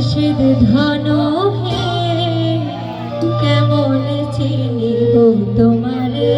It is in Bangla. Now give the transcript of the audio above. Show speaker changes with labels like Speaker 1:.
Speaker 1: মুর্শিদ ধন হে কেমন চিনিব তোমারে?